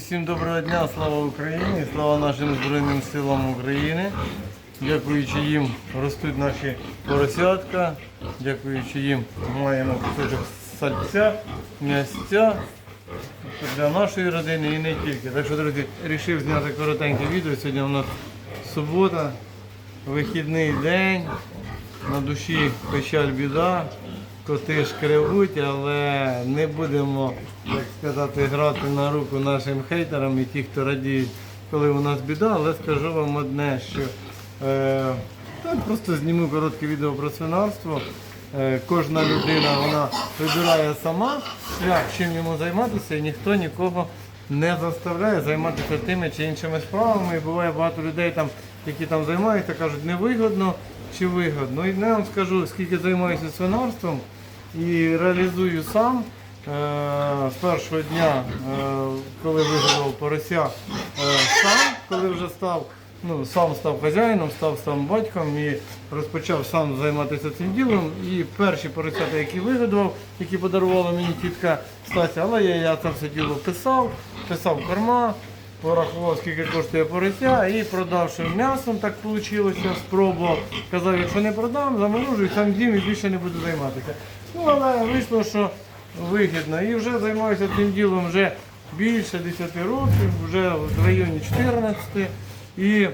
всім доброго дня, слава Україні, слава нашим Збройним силам України. Дякуючи їм ростуть наші поросятка, дякуючи їм маємо кусочок сальця, м'ясця для нашої родини і не тільки. Так що, друзі, вирішив зняти коротеньке відео. Сьогодні у нас субота, вихідний день, на душі печаль біда, коти шкребуть, але не будемо, так сказати, грати на руку нашим хейтерам і ті, хто радіють, коли у нас біда, але скажу вам одне, що е, так просто зніму коротке відео про свинарство. Е, Кожна людина вона вибирає сама шлях, чим йому займатися, і ніхто нікого не заставляє займатися тими чи іншими справами. І буває багато людей, там, які там займаються, кажуть, невигодно чи вигодно. І я вам скажу, скільки займаюся свинарством і реалізую сам. Е, З першого дня, е, коли вигодував порося, е, сам, коли вже став, ну, сам став хазяїном, став сам батьком і розпочав сам займатися цим ділом. І перші поросята, які вигодував, які подарувала мені тітка Стася, але я, я це все діло писав, писав корма, порахував, скільки коштує порося, і продавши м'ясом, так вийшло, спробував. Казав, якщо не продам, заморожую, сам дім і більше не буду займатися. Ну, але вийшло, що вигідно. І вже займаюся цим ділом вже більше 10 років, вже в районі 14. І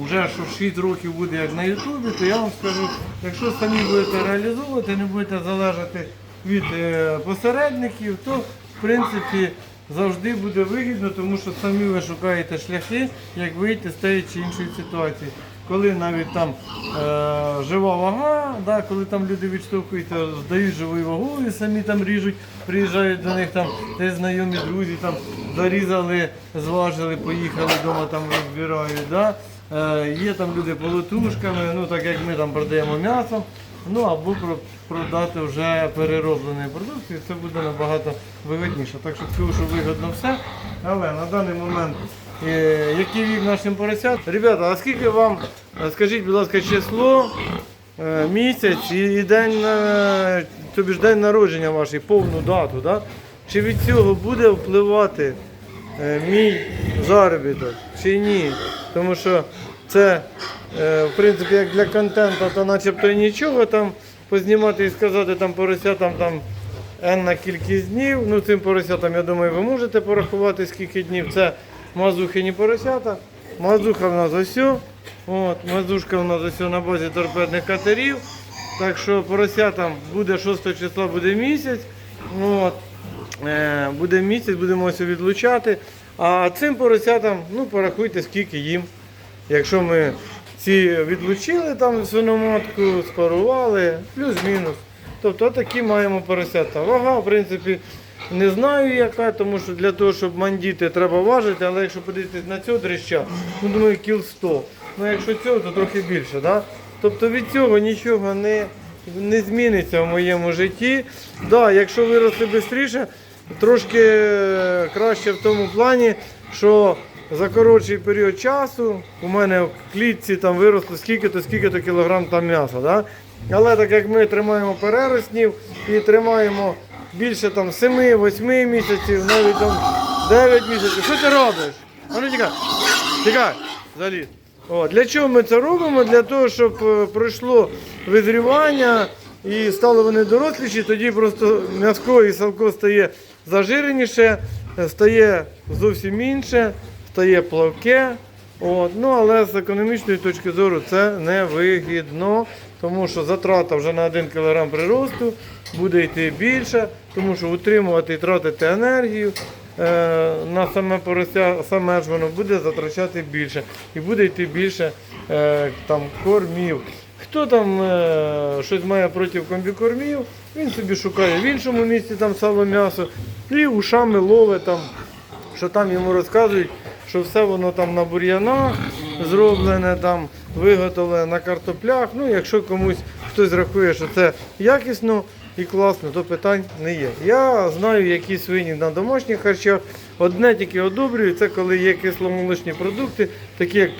вже що 6 років буде як на Ютубі, то я вам скажу, якщо самі будете реалізовувати, не будете залежати від е, посередників, то в принципі завжди буде вигідно, тому що самі ви шукаєте шляхи, як вийти з тієї чи іншої ситуації. Коли навіть там е, жива вага, да, коли там люди відштовхуються, здають живою вагою, самі там ріжуть, приїжджають до них там десь знайомі друзі, там зарізали, зважили, поїхали вдома там розбирають. Да. Е, є там люди полотушками, ну так як ми там продаємо м'ясо, ну або про- продати вже переробленої продукції, це буде набагато вигідніше. Так що скажу, що вигодно все. Але на даний момент, е, який вік нашим поросят. Ребята, а скільки вам, е, скажіть, будь ласка, число, е, місяць і, і день, тобі ж день народження ваш, і повну дату, да? Чи від цього буде впливати мій заробіток чи ні? Тому що це, е, в принципі, як для контенту, то начебто і нічого там познімати і сказати там поросятам там енна кількість днів. Ну цим поросятам, я думаю, ви можете порахувати скільки днів. Це мазухині поросята. Мазуха в нас ось. От, мазушка в нас ось на базі торпедних катерів. Так що поросятам буде 6 числа буде місяць. От. Е, буде місяць, будемо ось відлучати. А цим поросятам, ну порахуйте, скільки їм. Якщо ми ці відлучили там свиноматку, спарували, плюс-мінус. Тобто такі маємо поросята. Вага, в принципі, не знаю яка, тому що для того, щоб мандіти, треба важити, але якщо подивитись на цього дрища, ну думаю, кіл 100. Ну якщо цього, то трохи більше. Да? Тобто від цього нічого не, не зміниться в моєму житті. Да, якщо виросли швидше, трошки е, краще в тому плані, що за коротший період часу у мене в клітці там виросло скільки-то, скільки-то кілограм там м'яса. Да? Але так як ми тримаємо перероснів і тримаємо більше там 7-8 місяців, навіть там 9 місяців. Що ти робиш? А ну тікай, тікай, заліз. О, для чого ми це робимо? Для того, щоб е, пройшло визрівання і стали вони доросліші, тоді просто м'яско і салко стає зажиреніше, е, стає зовсім інше, стає плавке. От. Ну, але з економічної точки зору це не вигідно, тому що затрата вже на 1 кг приросту буде йти більше, тому що утримувати і тратити енергію е, на саме порося, саме ж воно буде затрачати більше і буде йти більше е, там, кормів. Хто там е, щось має проти комбікормів, він собі шукає в іншому місці там сало м'ясо і ушами ловить там що там йому розказують, що все воно там на бур'янах зроблене, там виготовлене на картоплях. Ну, якщо комусь хтось рахує, що це якісно і класно, то питань не є. Я знаю, які свині на домашніх харчах. Одне тільки одобрюю, це коли є кисломолочні продукти, такі як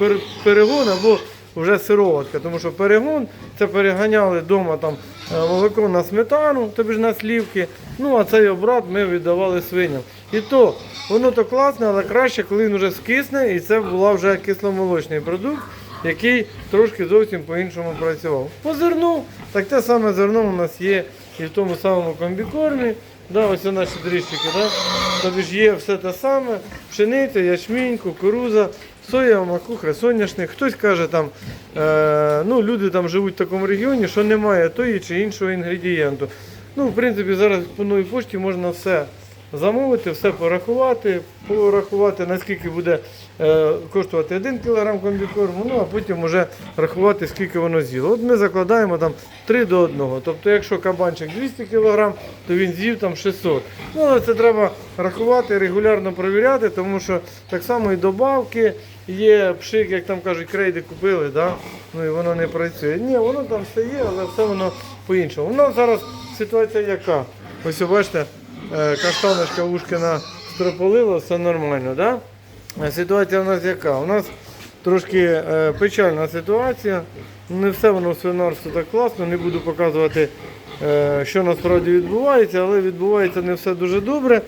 перегон або вже сироватка. Тому що перегон це переганяли вдома там е, молоко на сметану, тобі ж на слівки. Ну а цей обрат ми віддавали свиням. І то, воно то класне, але краще, коли він вже скисне, і це була вже кисломолочний продукт, який трошки зовсім по-іншому працював. По зерну, так те саме зерно у нас є і в тому самому комбікормі. Да, ось наші дріжджики, да? тобі ж є все те саме, пшениця, ячмінь, кукуруза, соя, макухра, соняшник. Хтось каже, там, е, ну, люди там живуть в такому регіоні, що немає тої чи іншого інгредієнту. Ну, в принципі, зараз по новій пошті можна все замовити, все порахувати, порахувати, наскільки буде е, коштувати 1 кг комбікорму, ну а потім вже рахувати, скільки воно з'їло. От ми закладаємо там 3 до 1. Тобто, якщо кабанчик 200 кг, то він з'їв там 600. Ну, але це треба рахувати, регулярно перевіряти, тому що так само і добавки є пшик, як там кажуть, крейди купили, да? ну і воно не працює. Ні, воно там все є, але все воно по-іншому. У нас зараз ситуація яка? Ось бачите, каштаночка ушкина строполила, все нормально, да? Ситуація у нас яка? У нас трошки е, печальна ситуація. Не все воно в свинарстві так класно, не буду показувати, е, що насправді відбувається, але відбувається не все дуже добре.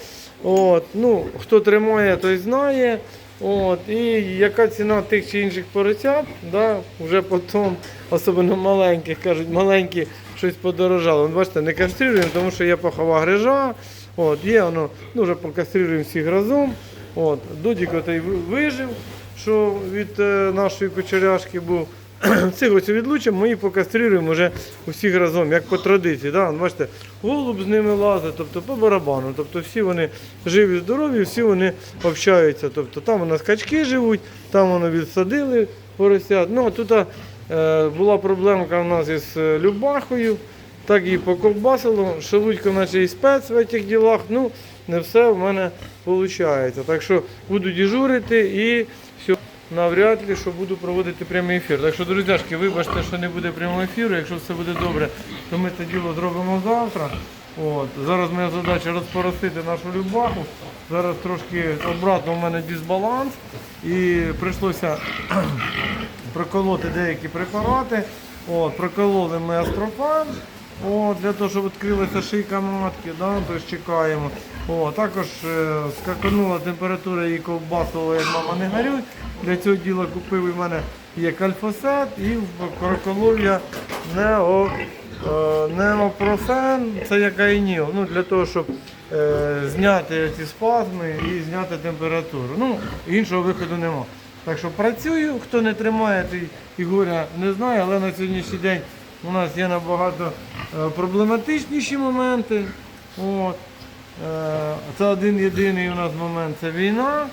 От, ну, хто тримає, той знає. От, і яка ціна тих чи інших поросят, да, вже потім, особливо маленьких, кажуть, маленькі щось подорожало. Бачите, не каструємо, тому що є пахова грижа. От, є воно, ну вже покаструємо всіх разом. От, Дудік отей вижив, що від е, нашої кучеряшки був. Цих ось відлучимо, ми їх покаструємо вже усіх разом, як по традиції. Да? Бачите, голуб з ними лазить, тобто по барабану. Тобто всі вони живі, здорові, всі вони общаються. Тобто там у нас качки живуть, там воно відсадили поросят. Ну, тут е, була проблемка у нас із е, Любахою, так її поковбасило. Шелудько наче і спец в цих ділах. Ну, не все в мене виходить. Так що буду дежурити і все. Навряд ли, що буду проводити прямий ефір. Так що, друзяшки, вибачте, що не буде прямого ефіру. Якщо все буде добре, то ми це діло зробимо завтра. От. Зараз моя задача розпоросити нашу любаху. Зараз трошки обратно в мене дисбаланс і прийшлося проколоти деякі препарати. От, прокололи ми астрофан. От, для того, щоб відкрилася шийка матки, да, тобто чекаємо. О, також е, скаканула температура і ковбасова, як мама не горюй. Для цього діла купив у мене є кальфосет і проколов я нео, е, неопрофен, це як айніл, ну, для того, щоб е, зняти ці спазми і зняти температуру. Ну, іншого виходу нема. Так що працюю, хто не тримає, той і горя не знає, але на сьогоднішній день у нас є набагато е, проблематичніші моменти. От. Е, Це один єдиний у нас момент це війна.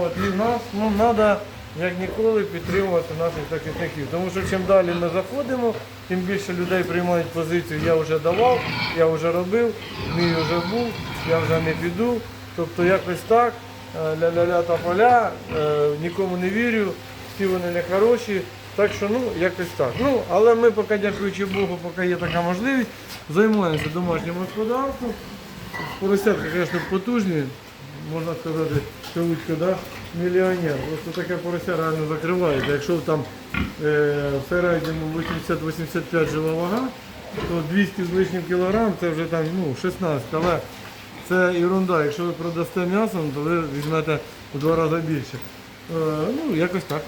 От, і нас ну, треба як ніколи підтримувати наших захисників. Тому що чим далі ми заходимо, тим більше людей приймають позицію, я вже давав, я вже робив, мій вже був, я вже не піду. Тобто якось так, е, ля-ля-ля та поля, нікому не вірю, всі вони не хороші. Так що ну якось так. Ну, але ми поки, дякуючи Богу, поки є така можливість, займаємося домашнім господарством. Поросятка, звісно, потужні, можна сказати, Шелудько, да? мільйонер. Просто таке порося реально закривається. Якщо там е, в середньому 80-85 жила вага, то 200 з лишнім кілограм це вже там ну, 16. Але це ерунда. Якщо ви продасте м'ясо, то ви візьмете в два рази більше. Е, ну, якось так.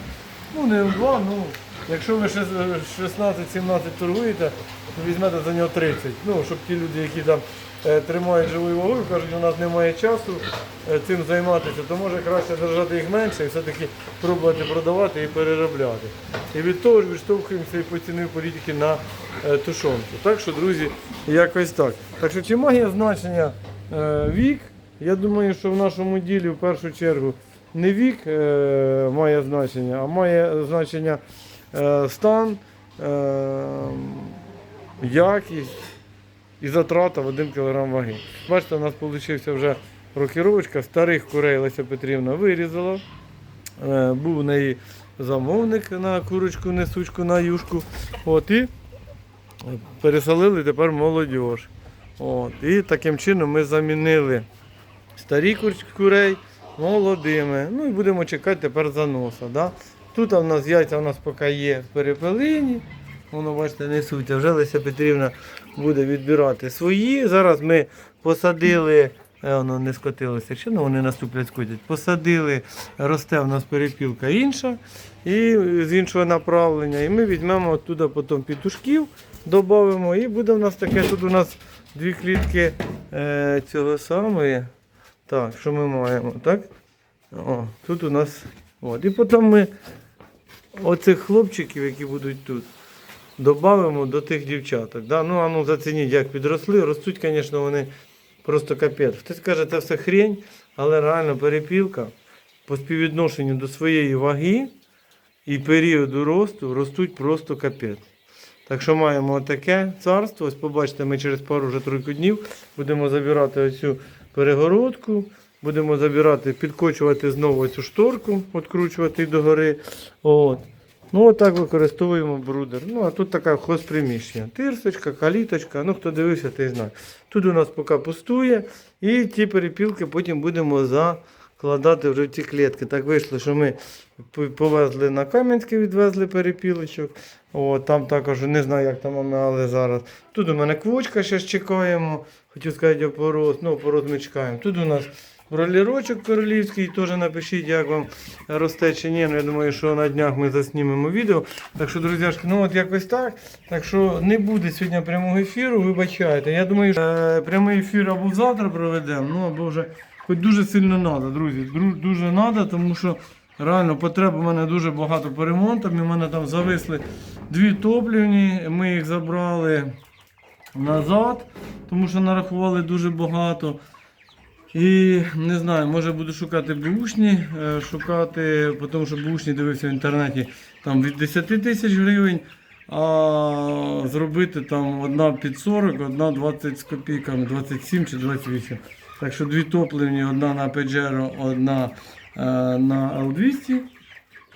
Ну, не в два, ну, якщо ви 16-17 торгуєте, то візьмете за нього 30. Ну, щоб ті люди, які там е, тримають живу вагу і кажуть, у нас немає часу е, цим займатися, то може краще держати їх менше і все-таки пробувати продавати і переробляти. І від того ж відштовхуємося і по ціновій політики на е, тушонку. Так що, друзі, якось так. Так що чи має значення вік? Я думаю, що в нашому ділі в першу чергу не вік е, має значення, а має значення е, стан, е, якість і затрата в 1 кг ваги. Бачите, у нас вийшла вже рокіровочка, старих курей Леся Петрівна вирізала. Був у неї замовник на курочку, несучку, на юшку. От, і пересолили тепер молодіж. От, і таким чином ми замінили старі кур- курей молодими. Ну і будемо чекати тепер заноса. Да? Тут в нас яйця у нас поки є в перепелині. Воно, бачите, несуться. Вже Леся Петрівна буде відбирати свої. Зараз ми посадили е, воно не скотилося, ще ну, вони наступлять скотять. Посадили, росте в нас перепілка інша, і з іншого направлення. І ми візьмемо оттуда потім пітушків, додамо, і буде в нас таке, тут у нас дві клітки е, цього самої. Так, що ми маємо, так? О, тут у нас. От. І потім ми оцих хлопчиків, які будуть тут, додамо до тих дівчаток. Да? Ну, а ну зацініть, як підросли. Ростуть, звісно, вони просто капець. Хтось каже, це все хрень, але реально перепілка по співвідношенню до своєї ваги і періоду росту ростуть просто капець. Так що маємо таке царство. Ось побачите, ми через пару вже тройку днів будемо забирати оцю перегородку, будемо забирати, підкочувати знову цю шторку, відкручувати догори. От. Ну, отак використовуємо брудер. Ну, а тут така хозприміщення. Тирсочка, каліточка, ну хто дивився, той знає. Тут у нас поки пустує, і ті перепілки потім будемо закладати вже в ці клітки. Так вийшло, що ми повезли на Кам'янське, відвезли перепілочок. О, там також не знаю, як там але зараз. Тут у мене квочка, ще чекаємо. Хотів сказати опороз, ну опороз ми. Тут у нас бролірочок королівський, теж напишіть, як вам росте чи ні. Ну, я думаю, що на днях ми заснімемо відео. Так що, друзяшки, ну от якось так. Так що не буде сьогодні прямого ефіру, вибачайте. Я думаю, що е, прямий ефір або завтра проведемо, ну або вже хоч дуже сильно треба, друзі. Дуже треба, тому що реально потреб у мене дуже багато по ремонтам. У мене там зависли дві топлівні, ми їх забрали назад, тому що нарахували дуже багато. І не знаю, може буду шукати бушні, е, шукати, тому що бушні дивився в інтернеті там від 10 тисяч гривень, а зробити там одна під 40, одна 20 з копійками, 27 чи 28. Так що дві топлені, одна на Pajero, одна е, на L200.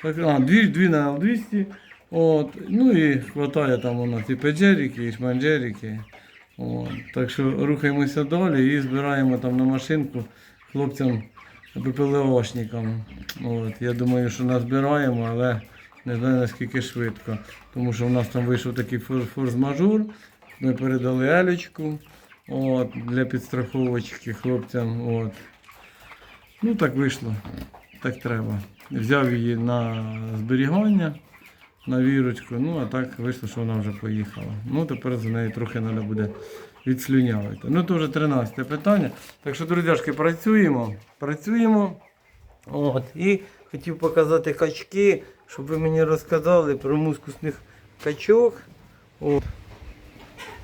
Так, а, дві, дві на L200. От, ну і хватає там у нас і педжерики, і шманджерики. От, так що рухаємося далі і збираємо там на машинку хлопцям БПЛОшникам. От, я думаю, що назбираємо, але не знаю наскільки швидко. Тому що в нас там вийшов такий форс-мажор. Ми передали Елечку от, для підстраховочки хлопцям. От. Ну так вийшло, так треба. Взяв її на зберігання, на вірочку, ну а так вийшло, що вона вже поїхала. Ну тепер за нею трохи треба буде відслюнявити. Ну то вже 13 питання. Так що, друзяшки, працюємо, працюємо. От. І хотів показати качки, щоб ви мені розказали про мускусних качок. От.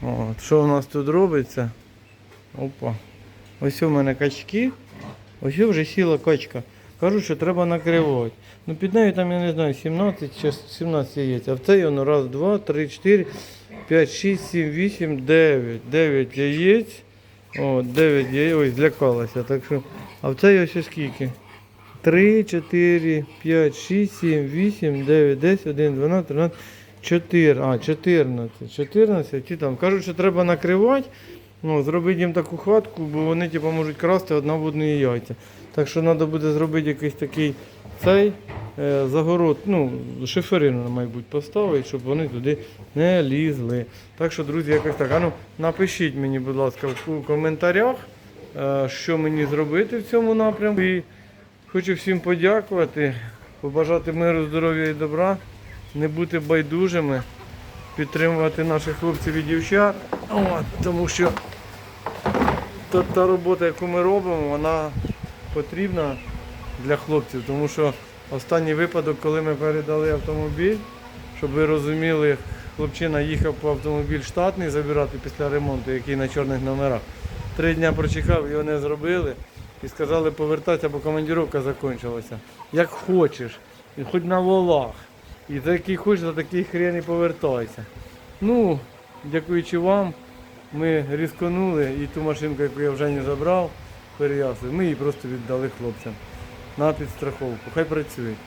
От. Що у нас тут робиться? Опа. Ось у мене качки. Ось вже сіла качка. Кажуть, що треба накривати. Ну під нею там, я не знаю, 17 чи 17 яєць. А в цей воно раз, два, три, чотири, п'ять, шість, сім, вісім, дев'ять. Дев'ять яєць. О, дев'ять яєць. Ой, злякалася. Так що. А в цей ось скільки? 3, 4, 5, 6, 7, 8, 9, 10, 11, 12, 13, 4. А, 14. 14. Ті там. Кажуть, що треба накривати. Ну, зробити їм таку хатку, бо вони типу, можуть красти одна в яйця. Так що треба буде зробити якийсь такий цей е, загород, ну, шиферину, мабуть, поставити, щоб вони туди не лізли. Так що, друзі, якось так. А ну, напишіть мені, будь ласка, в коментарях, е, що мені зробити в цьому напрямку. І хочу всім подякувати, побажати миру, здоров'я і добра, не бути байдужими, підтримувати наших хлопців і дівчат. От, тому що та, та робота, яку ми робимо, вона потрібна для хлопців, тому що останній випадок, коли ми передали автомобіль, щоб ви розуміли, хлопчина їхав по автомобіль штатний забирати після ремонту, який на чорних номерах. Три дні прочекав, його не зробили і сказали повертатися, бо командировка закінчилася. Як хочеш, і хоч на волах. І за який хочеш, за такий хрен і повертайся. Ну, дякуючи вам, ми різконули і ту машинку, яку я вже не забрав, переясли, ми її просто віддали хлопцям на підстраховку. Хай працюють.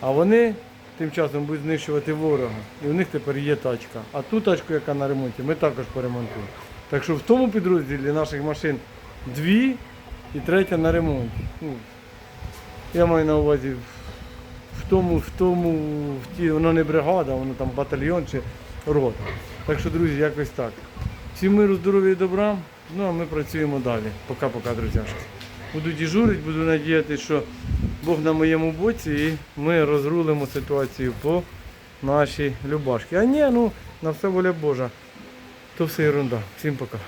А вони тим часом будуть знищувати ворога. І у них тепер є тачка. А ту тачку, яка на ремонті, ми також поремонтуємо. Так що в тому підрозділі наших машин дві і третя на ремонті. Ну, я маю на увазі в тому, в тому, в ті, воно не бригада, воно там батальйон чи рота. Так що, друзі, якось так. Всім миру, здоров'я і добра. Ну а ми працюємо далі. Пока-пока, друзяшки. Буду діжурити, буду надіятися, що Бог на моєму боці і ми розрулимо ситуацію по нашій Любашки. А ні, ну на все воля Божа. То все ерунда. Всім пока.